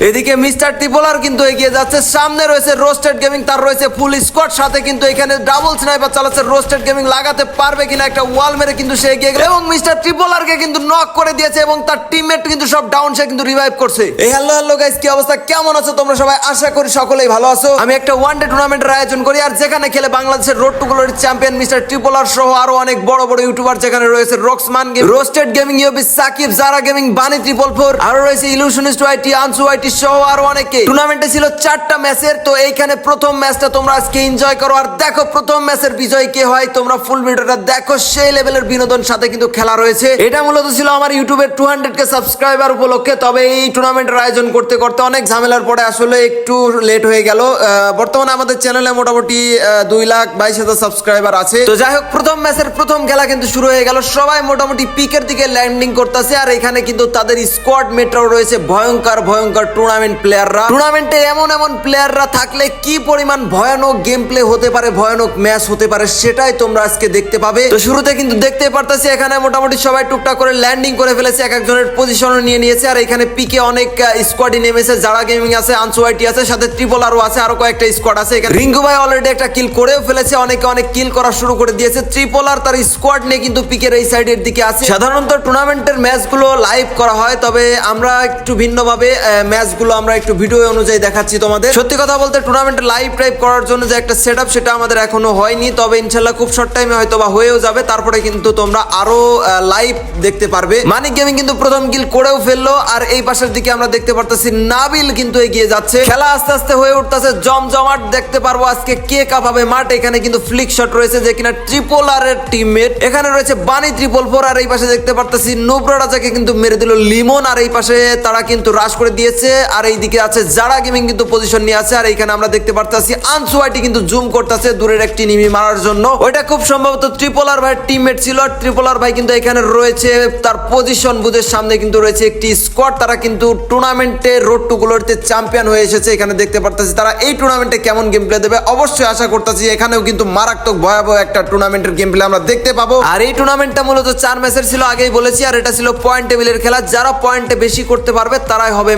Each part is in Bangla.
এদিকে মিস্টার টিপোলার কিন্তু এগিয়ে যাচ্ছে। সামনে রয়েছে রোস্টেড গেমিং তার রয়েছে ফুল স্কোয়াড সাথে কিন্তু এখানে ডাবল স্নাইপার চালাচ্ছে রোস্টেড গেমিং লাগাতে পারবে কিনা একটা ওয়াল মেরে কিন্তু সে এগিয়ে গেল। এবং মিস্টার ত্রিপোলারকে কিন্তু নক করে দিয়েছে এবং তার টিমমেট কিন্তু সব ডাউন সে কিন্তু রিভাইভ করছে। এই হ্যালো হ্যালো গাইস কি অবস্থা? কেমন আছো তোমরা সবাই? আশা করি সকলেই ভালো আছো। আমি একটা ওয়ান ডে টুর্নামেন্টের আয়োজন করি, আর যেখানে খেলে বাংলাদেশের road to glory champion mister Tripolar সহ আরও অনেক বড় বড় ইউটিউবার যেখানে রয়েছে Roxman game Roasted Gaming UB Sakib Zara gaming Bunny triple four আরও রয়েছে ইলুশনিস্ট ওয়াইটি আনসু ওয়াইটি সহ আরও অনেকে। টুর্নামেন্টে ছিল চারটা ম্যাচের তো এইখানে প্রথম ম্যাচটা তোমরা আজকে এনজয় করো। আর দেখো, প্রথম ম্যাচের বিজয় কে হয়, তোমরা ফুল ভিডিওটা দেখো। সেই লেভেলের বিনোদন সাথে কিন্তু খেলা রয়েছে। এটা মূলত ছিল আমার ইউটিউবের টু হান্ড্রেড কে সাবস্ক্রাইবার উপলক্ষে, তবে এই টুর্নামেন্টের আয়োজন করতে করতে অনেক ঝামেলার পরে আসলে একটু লেট হয়ে গেল। বর্তমানে আমাদের চ্যানেলে মোটামুটি দুই লাখ বাইশ হাজার সাবস্ক্রাইবার আছে। তো যাই হোক, প্রথম ম্যাচের প্রথম খেলা কিন্তু শুরু হয়ে গেল। সবাই মোটামুটি পিকের দিকে ল্যান্ডিং করতেছে, আর এখানে কিন্তু তাদের স্কোয়াড মেটরাও রয়েছে। ভয়ঙ্কর ভয়ঙ্কর টুর্নামেন্ট প্লেয়াররা টুর্নামেন্টে এমন এমন প্লেয়াররা থাকলে কি পরিমাণ ভয়ানক গেম প্লে হতে পারে, ভয়ানক ম্যাচ হতে পারে, সেটাই তোমরা আজকে দেখতে পাবে। তো শুরুতে কিন্তু দেখতে পারতেছি, এখানে মোটামুটি সবাই টুকটাক করে ল্যান্ডিং করে ফেলেছে, এক একজনের পজিশন নিয়ে নিয়েছে, আর এখানে পিকে অনেক স্কোয়াডই নেমেছে যারা গেমিং আছে আনসোয়াইটি আছে, সাথে ট্রিপল আরও আছে, আরও কয়েকটা স্কোয়াড আছে। এখানে রিঙ্কু ভাই অলরেডি একটা কিল করেও ফেলেছে, অনেকে অনেক কিল করা শুরু করে দিয়েছে। ট্রিপল আর তার স্কোয়াড নিয়ে কিন্তু পিকের এই সাইডের দিকে আছে। সাধারণত টুর্নামেন্টের ম্যাচগুলো লাইভ করা হয়, তবে আমরা একটু ভিন্নভাবে ম্যাচগুলো আমরা একটু ভিডিও অনুযায়ী দেখাচ্ছি তোমাদের। সত্যি কথা বলতে টুর্নামেন্ট লাইভ টাইপ করার জন্য যে একটা সেট সেটা আমাদের এখনও হয়নি, তবে ইনশাল্লাহ খুব শর্ট টাইমে হয়তো বা হয়েও যাবে। তারপরে কিন্তু তোমরা আরও লাইভ দেখতে পারবে। মানিক গেমিং কিন্তু প্রথম কিল করেও ফেলল, আর এই পাশের দিকে আমরা দেখতে পারতেছি নাবিল কিন্তু এগিয়ে যাচ্ছে। খেলা আস্তে আস্তে হয়ে উঠতেছে, জমজমাট দেখতে পারব আজকে কে কাপাবে মাঠ। এখানে কিন্তু ফ্লিক শট রয়েছে যে কিনা ট্রিপল আর এর টিমমেট এখানে রয়েছে বানি ট্রিপল ফোর আর এই পাশে দেখতে পারতেছি নুব্রা রাজাকে কিন্তু মেরে দিল লিমন আর এই পাশে তারা কিন্তু রাশ করে দিয়েছে। আর এই দিকে আছে যারা গেমিং কিন্তু পজিশন নিয়ে আছে। আর এইখানে আমরা দেখতে পারতেছি আনসুয়াইটি কিন্তু জুম করতেছে দূরের একটি নিমি মারার জন্য। ওইটা খুব সম্ভবত ট্রিপল আর ভাই টিমমেট ছিল। আর ট্রিপল আর ভাই কিন্তু এখানে রয়েছে, তার পজিশন বুঝের সামনে কিন্তু রয়েছে একটি স্কোয়াড তারা কিন্তু টুর্নামেন্টে রোড টু গ্লোরিতে চ্যাম্পিয়ন হয়ে এসেছে। এখানে দেখতে পারতেছি তারা এই টুর্নামেন্টে কেমন গেম প্লে দেবে। অবশ্যই আশা করতেছি এখানেও কিন্তু মারাত্মক ভয়াবহ একটা টুর্নামেন্টের গেম প্লে আমরা দেখতে পাবো। আর এই টুর্নামেন্টটা মূলত চার ম্যাচের ছিল, আগেই বলেছি। আর এটা ছিল পয়েন্ট টেবিলের খেলা। যারা পয়েন্টে বেশি করতে পারবে, তারাই হবে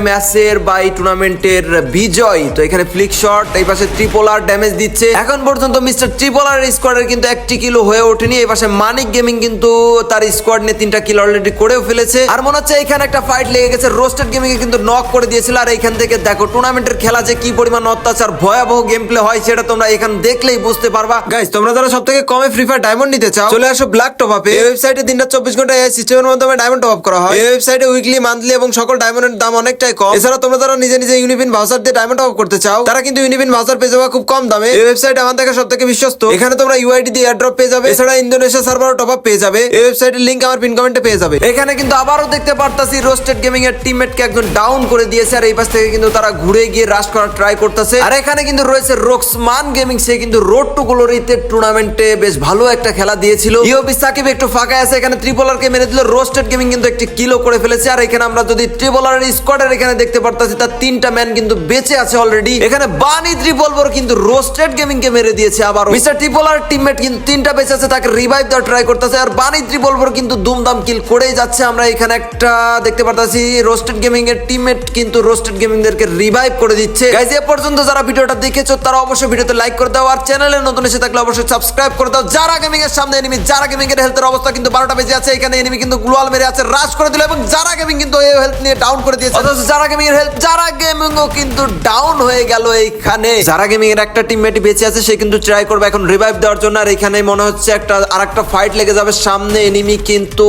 ম্যাচের বা এই টুর্নামেন্টের বিজয়। তো এখানে ফ্লিক শট এই পাশে ট্রিপোলার ড্যামেজ দিচ্ছে। এখন পর্যন্ত মিস্টার ট্রিপোলার স্কোয়াডের কিন্তু একটি কিলো হয়ে ওঠেনি। এই পাশে মানিক গেমিং কিন্তু তার স্কোয়াড নিয়ে তিনটা কিলো অলরেডি করেও ফেলেছে। আর মনে হচ্ছে এখানে একটা ফাইট লেগে গেছে। রোস্টেড গেমিং এ কিন্তু নক করে দিয়েছিল। আর এখান থেকে দেখো টুর্নামেন্টের খেলা যে কি পরিমাণ অত্যাচার, ভয়াবহ গেম প্লে হয়, সেটা তোমরা এখান দেখলেই বুঝতে পারবা। গাইস তোমরা যারা সব থেকে কমে ফ্রি ফায়ার ডায়মন্ড নিতে চাও, চলে আসো ব্ল্যাক টপ আপে এই ওয়েবসাইটে দিনটা চব্বিশ ঘণ্টা এই সিস্টেমের মাধ্যমে ডায়মন্ড টপ আপ করা হয়। এই ওয়েবসাইটে উইকলি মান্থলি এবং সকল ডায়মন্ডের দাম অনেকটাই কম। এছাড়া তোমরা যারা নিজে নিজে ইউনিপিন ভাউচার দিয়ে ডায়মন্ড আপ করতে চাও, তারা কিন্তু ইউনিপিন ভাউচার পেয়ে যাবে খুব কম দামে। এই ওয়েবসাইট আমার থেকে সব থেকে বিশ্বস্ত। এখানে তোমরা ইউআইডি দিয়ে এয়ারড্রপ পেয়ে যাবে। এছাড়া ইন্দোনেশিয়া সার্ভারও টপ আপ পেয়ে যাবে। এই ওয়েবসাইটের লিংক আমার পিন কমেন্টে পেয়ে যাবে। এখানে কিন্তু আবারও দেখতে পারতাছি রোস্টেড গেমিং এর টিমমেটকে একজন ডাউন করে দিয়েছে, আর এই পাশ থেকে কিন্তু তারা ঘুরে গিয়ে রাশ করার ট্রাই করতেছে। আর এখানে কিন্তু রয়েছে রোক্সমান গেমিং সে কিন্তু রোড টু গ্লোরিতে টুর্নামেন্টে বেশ ভালো একটা খেলা দিয়েছিল। ইওবি সাকিব একটু ফাঁকা আছে, এখানে ত্রিপোলারকে মেরে দিল। রোস্টেড গেমিং কিন্তু একটি কিলো করে ফেলেছে। আর এখানে আমরা যদি ত্রিপোলারের স্কোয়াডের এখানে দেখতে পারতাছি, তার তিনটা ম্যান কিন্তু বেঁচে আছে অলরেডি এখানে বানি ত্রিপলভর কিন্তু রোস্টেড গেমিং কে মেরে দিয়েছে আবার মিস্টার ত্রিপোলার টিমমেট কিন্তু তিনটা বেঁচে আছে, তাকে রিভাইভ দেওয়ার ট্রাই করতেছে, আর বানি ত্রিপলভর কিন্তু দুমদাম কিল করেই যাচ্ছে। আমরা এখানে একটা দেখতে পারতাছি রোস্টেড গেমিং এর টিমমেট কিন্তু রোস্টেড গেমিং দেরকে রিভাইভ করে দিচ্ছে। গাইজ এ পর্যন্ত যারা ভিডিওটা দেখেছ, তারা অবশ্যই ভিডিওতে লাইক করে দাও, আর চ্যানেলে নতুন এসে থাকলে অবশ্যই সাবস্ক্রাইব করে দাও। যারা গেমিং এর সামনে এনিমি যারা গেমিং এর হেলথের অবস্থা কিন্তু বারোটা বেজে আছে, এখানে এনিমি কিন্তু গ্লোয়াল মেরে আছে রাশ করে দিল, এবং যারা গেমিং কিন্তু এই হেলথ নিয়ে ডাউন করে দিয়েছে। যারা গেমিং এর হেলথ যারা গেমিং ও কিন্তু ডাউন হয়ে গেল এইখানে। যারা গেমিং এর একটা টিমমেট বেঁচে আছে, সে কিন্তু ট্রাই করবে এখন রিভাইভ দেওয়ার জন্য। আর এখানে মনে হচ্ছে একটা, আরেকটা ফাইট লেগে যাবে সামনে। এনিমি কিন্তু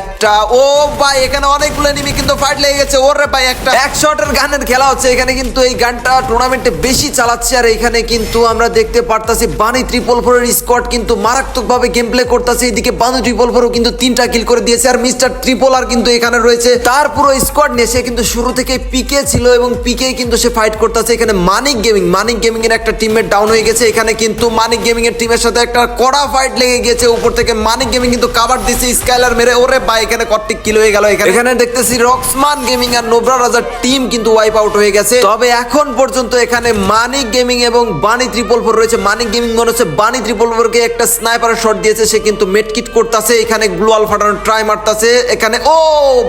একটা, ও ভাই, এখানে অনেকগুলো এনিমি কিন্তু ফাইট লেগে গেছে। ওরে ভাই, একটা এক শটের গানের খেলা হচ্ছে। এখানে কিন্তু এই গানটা টুর্নামেন্টে বেশি চালাচ্ছে। আর এখানে কিন্তু আমরা দেখতে পারতাছি বানি ত্রিপল ফোরের স্কোয়াড কিন্তু মারাত্মক ভাবে গেম প্লে করতেছে। এদিকে বানু ট্রিপল ফোরও কিন্তু তিনটা কিল করে দিয়েছে। আর মিস্টার ট্রিপল আর কিন্তু এখানে রয়েছে। তার পুরো স্কোয়াড নিয়ে সে কিন্তু শুরু থেকে পিকে ছিল এবং পিকে কিন্তু সে ফাইট করতেছে। এখানে মানিক গেমিং মানিক গেমিং এর একটা টিমের ডাউন হয়ে গেছে। এখানে কিন্তু মানিক গেমিং এর টিমের সাথে একটা কড়া ফাইট লেগে গেছে। উপর থেকে মানিক গেমিং কিন্তু কাভার দিছে স্কাইলার মেরে। ওরে ভাই, এখানে কট্টিক কিল হয়ে গেল এখানে। এখানে দেখতেছি রক্সমান গেমিং আর নোবরা রাজার টিম কিন্তু ওয়াইপ আউট হয়ে গেছে। তবে এখন পর্যন্ত এখানে মানিক গেমিং এবং বানি ত্রিপল ফোর রয়েছে। মানিক গেমিং মনে হচ্ছে বানি ত্রিপল ফোরকে একটা স্নাইপার শট দিয়েছে। সে কিন্তু মেটকিট করতেছে। এখানে গ্লোয়াল ফাটানোর ট্রাই মারতেছে। এখানে, ও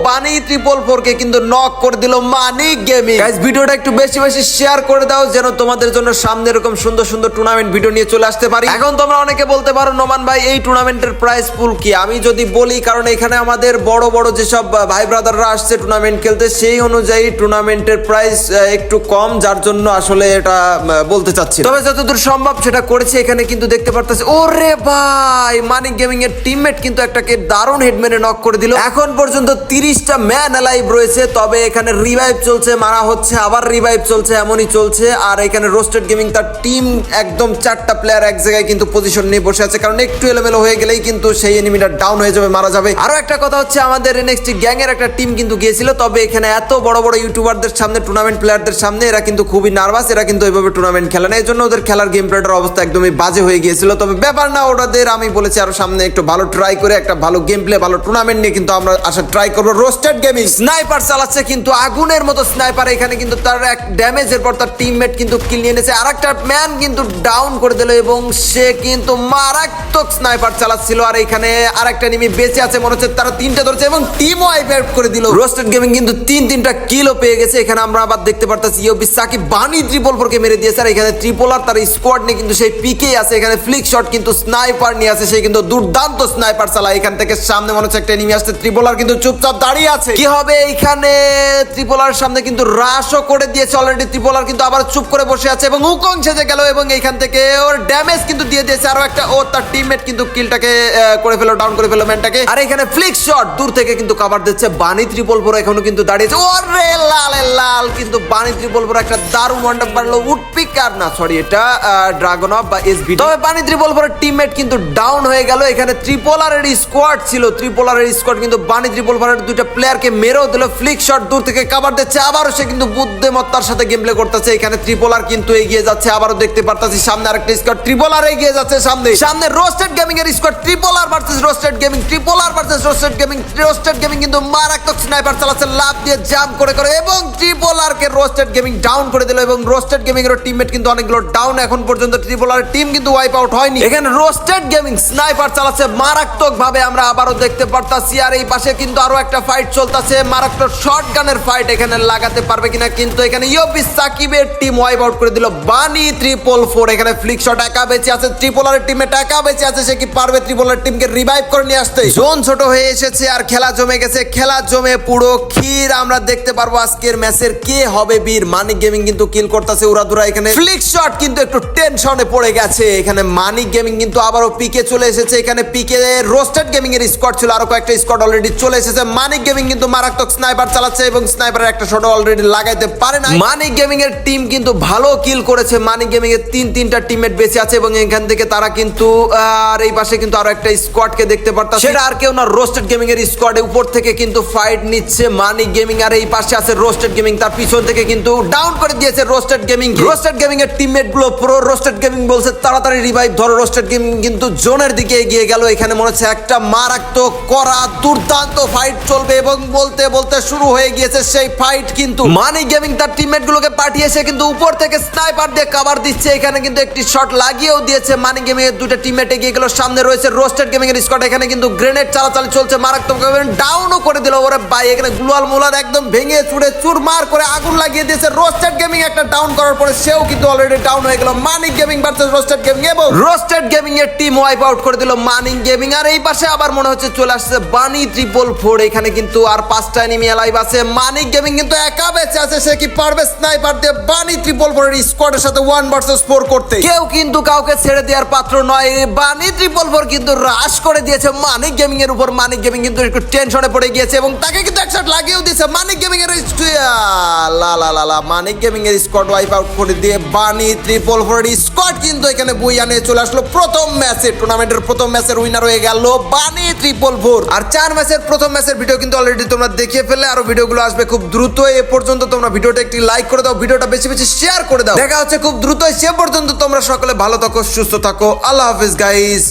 বানি ত্রিপল ফোরকে কিন্তু নক করে দিল মানিক মানি গেমিং গাইস ভিডিওটা একটু বেশি বেশি শেয়ার করে দাও যেন তোমাদের জন্য সামনে এরকম সুন্দর সুন্দর টুর্নামেন্ট ভিডিও নিয়ে চলে আসতে পারি। এখন তোমরা অনেকে বলতে পারো, নোমান ভাই, এই টুর্নামেন্টের প্রাইস পুল কি? আমি যদি বলি, কারণ এখানে আমাদের বড় বড় যেসব ভাই ব্রাদাররা আসছে টুর্নামেন্ট খেলতে, সেই অনুযায়ী টুর্নামেন্টের প্রাইস একটু কম, যার জন্য আসলে এটা বলতে চাচ্ছি তবে যতদূর সম্ভব সেটা করেছে, এখানে কিন্তু দেখতে পারতেছি, ওরে ভাই মানিক গেমিং এর টিমমেট কিন্তু একটাকে দারুণ হেডম্যানে নক করে দিল। এখন পর্যন্ত তিরিশটা ম্যান অ্যালাইভ রয়েছে, তবে এখানে রিভাইভ চলছে, মারা হচ্ছে, আবার রিভাইভ চলছে, এমনই চলছে। আর এখানে রোস্টেড গেমিং তার টিম একদম চারটা প্লেয়ার এক জায়গায় কিন্তু পজিশন নিয়ে বসে আছে। কারণ একটু এলোমেলো হয়ে গেলেই কিন্তু সেই এনিমিটা ডাউন হয়ে যাবে, মারা যাবে। আরও একটা কথা হচ্ছে, আমাদের এনএক্সটি গ্যাং এর একটা টিম কিন্তু গিয়েছিল, তবে এখানে এত বড় বড় ইউটিউবারদের সামনে টুর্নামেন্ট প্লেয়ারদের সামনে, এরা কিন্তু খুবই নার্ভাস এরা কিন্তু এইভাবে টুর্নামেন্ট খেলে না। এই জন্য ওদের খেলার গেম প্লেটার অবস্থা একদমই বাজে হয়ে গিয়েছিল। তবে ব্যাপার না ওদের আমি বলেছি, আরও সামনে একটু ভালো ট্রাই করে, একটা ভালো গেম প্লে ভালো টুর্নামেন্ট নিয়ে কিন্তু আমরা আসা ট্রাই করব। রোস্টেড গেমিং স্নাইপার চালাচ্ছে কিন্তু আগুনের মতো স্নাইপার এখানে কিন্তু তার এক ড্যামেজের পর তার টিমমেট কিন্তু কিল নিয়ে নিয়েছে। আর একটা ম্যান কিন্তু ডাউন করে দিল এবং সে কিন্তু মারাত্মক স্নাইপার চালাচ্ছিল। আর এখানে আর একটা নিমি বেঁচে আছে, মনে হচ্ছে তারা তিনটে ধরেছে এবং টিম ওয়াইপ করে দিল। রোস্টেড গেমিং কিন্তু তিন তিনটা কিলও পেয়ে গেছে। এখানে আমরা আবার দেখতে পারতেছি ইয়োবি সাকিব বানি ট্রিপল ফোরকে মেরে দিয়েছে। আর এখানে ট্রিপল আর তার স্কোয়াড নিয়ে কিন্তু সেই পিকে আছে। এখানে ফ্লিক শট কিন্তু স্নাইপার নিয়ে আছে সে কিন্তু দুর্দান্ত স্নাইপার চালায়। এখান থেকে সামনে মনে হচ্ছে একটা নিমি আসছে। ট্রিপলার কিন্তু চুপচাপ দাঁড়িয়ে আছে। কি হবে এইখানে ট্রিপলার সামনে কিন্তু রাশও করে দিয়েছে অলরেডি ট্রিপলার কিন্তু আবার চুপ করে বসে আছে এবং উকং সেজে গেল এবং এইখান থেকে ওর ড্যামেজ কিন্তু দিয়ে দিয়েছে। আরও একটা, ও তার টিমমেট কিন্তু কিলটাকে করে ফেলো ডাউন করে ফেলো ম্যানটাকে আর এখানে ফ্লিক শট দূর থেকে কিন্তু কভার দিচ্ছে বানি ত্রিপল ফোর এখনও কিন্তু দাঁড়িয়েছে। ওরে লাল লাল, কিন্তু বানি ত্রিপল ফোর একটা দারুণ ওয়ান্ডার পারল উডপিকার না সরি এটা ড্রাগন অফ বা এসবি তবে বানি ত্রিপল ফোরের টিমমেট কিন্তু ডাউন হয়ে গেল। এখানে ত্রিপোলারের স্কোয়াড ছিল। ত্রিপোলারের স্কোয়াড কিন্তু বানি ত্রিপল ফোরের দুইটা প্লেয়ারকে মেরেও দিল। ফ্লিক শট দূর থেকে কভার দিচ্ছে। আবারও সে কিন্তু বুদ্ধিমত্তার সাথে গেম প্লে করতেছে। এখানে ত্রিপোলার কিন্তু এগিয়ে যাচ্ছে, আবারও দেখতে পারতাছি সামনে আরেকটা স্কোয়াড ট্রিপোলার এগিয়ে যাচ্ছে সামনে। সামনে রোস্টেড গেমিং এর squad Tripolar versus Roasted Gaming Tripolar versus Roasted Gaming Roasted Gaming কিন্তু মারাত্মক স্নাইপার চালাচ্ছে লাভ দিয়ে জাম্প করে করে এবং ট্রিপোলার কে রোস্টেড গেমিং ডাউন করে দিল এবং রোস্টেড গেমিং এর টিমমেট কিন্তু অনেকগুলো ডাউন এখন পর্যন্ত ট্রিপোলার টিম কিন্তু ওয়াইপ আউট হয়নি। এখানে রোস্টেড গেমিং স্নাইপার চালাচ্ছে মারাত্মক ভাবে আমরা আবারও দেখতে পারতাছি। আর এই পাশে কিন্তু আরও একটা ফাইট চলতেছে, মারাত্মক শর্ট গানের ফাইট এখানে লাগাতে পারবে কিনা কিন্তু এখানে ইয়োবি সাকিবের টিম ওয়াইপ আউট করে দিল। বানি ট্রিপল ফোর এখানে ফ্লিক শট একা বেঁচে আছে। ট্রিপলারের টিমে একা বেঁচে আছে, সে কি পারবে ট্রিপলার টিমকে রিভাইভ করে নিয়ে আসতে? জোন ছোট হয়ে এসেছে আর খেলা জমে গেছে। খেলা জমে পুরো ক্ষীর আমরা দেখতে পারব আজকের ম্যাচের কে হবে বীর। মানিক গেমিং কিন্তু কিল করতেছে উড়াদুরা এখানে। ফ্লিক শট কিন্তু একটু টেনশনে পড়ে গেছে। এখানে মানিক গেমিং কিন্তু আবারও পিকে চলে এসেছে। এখানে পিকে রোস্টেড গেমিং এর স্কোয়াড ছিল। আরও কয়েকটা স্কোয়াড অলরেডি চলে এসেছে। মানিক গেমিং কিন্তু মারাত্মক স্নাইপার চালাচ্ছে এবং স্নাইপারের একটা শট অলরেডি লাগাইতে পারে না মানিক গেমিং এর টিম কিন্তু ভালো কিল করেছে। মানিক গেমিং এর তিন তিনটা টিমমেট বেঁচে আছে এবং এখান থেকে তারা কিন্তু আর এই পাশে কিন্তু আরও একটা স্কোয়াডকে দেখতে পারতাম সেটা আর কেউ না রোস্টেড গেমিং এর স্কোয়াডে উপর থেকে কিন্তু ফাইট নিচ্ছে মানিক গেমিং আর এই পাশে আছে রোস্টেড গেমিং তার পিছন থেকে কিন্তু ডাউন করে দিয়েছে রোস্টেড গেমিং রোস্টেড গেমিং এর টিমমেটগুলো প্রো রোস্টেড গেমিং বলছে তাড়াতাড়ি রিভাইভ ধরো রোস্টেড গেমিং কিন্তু জোনের দিকে এগিয়ে গেল। এখানে মনে হচ্ছে একটা মারাত্মক করা দুর্দান্ত ফাইট চলবে এবং বলতে বলতে শুরু হয়ে গিয়েছে সেই ফাইট কিন্তু মানি গেমিং তার টিমমেট গুলোকে পাঠিয়েছে, কিন্তু উপর থেকে স্নাইপার দিয়ে কভার দিচ্ছে। এখানে কিন্তু একটি শট লাগিয়েও দিয়েছে মানি গেমিং এর দুটো টিমমেট এগিয়ে গেল, সামনে রয়েছে রোস্টেড গেমিং এর স্কোয়াড এখানে কিন্তু গ্রেনেড চালাচালি চলছে, মারাত্মক ডাউনও করে দিল ওরে ভাই। এখানে গ্লুয়াল মুলার একদম ভেঙে চুড়ে চুরমার করে আগুন লাগিয়ে দিয়েছে। রোস্টেড গেমিং একটা ডাউন করার পরে সেও কিন্তু অলরেডি ডাউন হয়ে গেল। Manik gaming versus Roasted Gaming এবং রোস্টেড গেমিং এর টিম ওয়াইপ আউট করে দিল মানিক গেমিং আর এই পাশে আবার মনে হচ্ছে চলে আসছে বানি ট্রিপল ফোর এখানে কিন্তু আর পাঁচটা এনিমি লাইভ আছে। মানিক গেমিং কিন্তু একা বেঁচে আছে, সে কি পারবে স্নাইপার দিয়ে বানি ট্রিপল ফোর স্কোয়াডের সাথে ওয়ান ভার্সেস ফোর করতে? কেউ কিন্তু কাউকে ছেড়ে দেওয়ার পাত্র নয়। বানি ট্রিপল ফোর কিন্তু রাশ করে দিয়েছে মানিক গেমিং এর উপর। মানিক গেমিং কিন্তু একটু টেনশনে পড়ে গিয়েছে এবং তাকে কিন্তু একশট লাগিয়েও দিয়েছে মানিক গেমিং এর লা লা লা লা, মানিক গেমিং এর স্কোয়াড ওয়াইপ আউট করে দিয়ে বানি ট্রিপল ফোর স্কোয়াড কিন্তু এখানে বই আনে চলে আসলো প্রথম ম্যাচে টুর্নামেন্টের প্রথম ম্যাচের উইনার হয়ে গেল বানি ট্রিপল ফোর আর চার ম্যাচের প্রথম ম্যাচের ভিডিও কিন্তু অলরেডি তোমরা দেখিয়ে ফেলে আরও ভিডিওগুলো আসবে খুব দ্রুত। এ পর্যন্ত তোমরা ভিডিওটা একটি লাইক করে দাও, ভিডিওটা বেশি বেশি শেয়ার করে দাও। দেখা হচ্ছে খুব দ্রুত সে পর্যন্ত তোমরা সকলে ভালো থাকো, সুস্থ থাকো। আল্লাহ হাফিজ গাইস